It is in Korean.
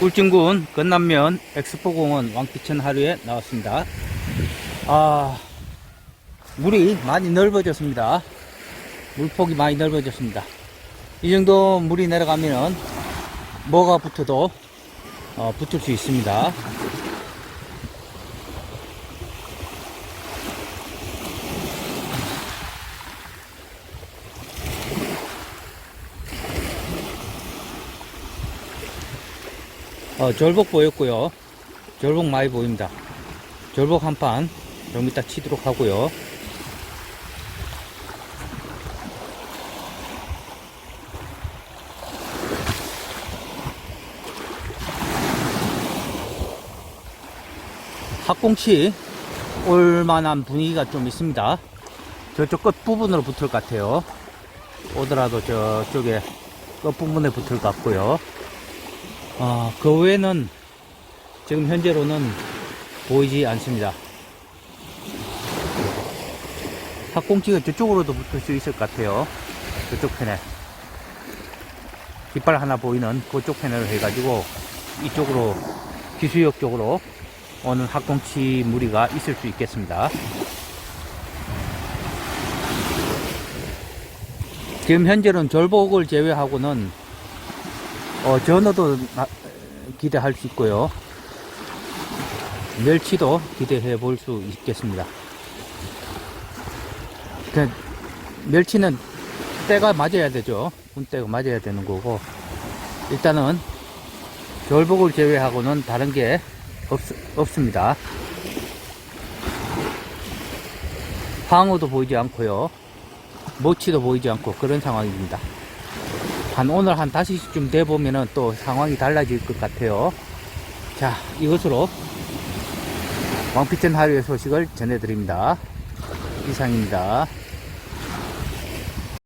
울진군 건남면 엑스포공원 왕피천 하루에 나왔습니다. 아, 물이 많이 넓어졌습니다. 물폭이 많이 넓어졌습니다. 이 정도 물이 내려가면은 뭐가 붙어도 어, 붙을 수 있습니다. 어, 절복 보였고요. 절복 많이 보입니다. 절복 한 판 좀 이따 치도록 하고요. 학꽁치 올만한 분위기가 좀 있습니다. 저쪽 끝 부분으로 붙을 것 같아요. 오더라도 저쪽에 끝 부분에 붙을 것 같고요. 아, 그 외에는 지금 현재로는 보이지 않습니다. 학꽁치가 저쪽으로도 붙을 수 있을 것 같아요. 저쪽 편에. 깃발 하나 보이는 그쪽 편으로 해가지고 이쪽으로 기수역 쪽으로 오는 학꽁치 무리가 있을 수 있겠습니다. 지금 현재는 절복을 제외하고는 어, 전어도 나- 기대할 수 있고요. 멸치도 기대해 볼 수 있겠습니다. 그, 멸치는 때가 맞아야 되죠. 운때가 맞아야 되는 거고. 일단은 절복을 제외하고는 다른 게 없, 없습니다. 황어도 보이지 않고요. 모치도 보이지 않고 그런 상황입니다. 한 오늘 한 5시쯤 돼 보면은 또 상황이 달라질 것 같아요. 자, 이것으로 왕피천 하루의 소식을 전해드립니다. 이상입니다.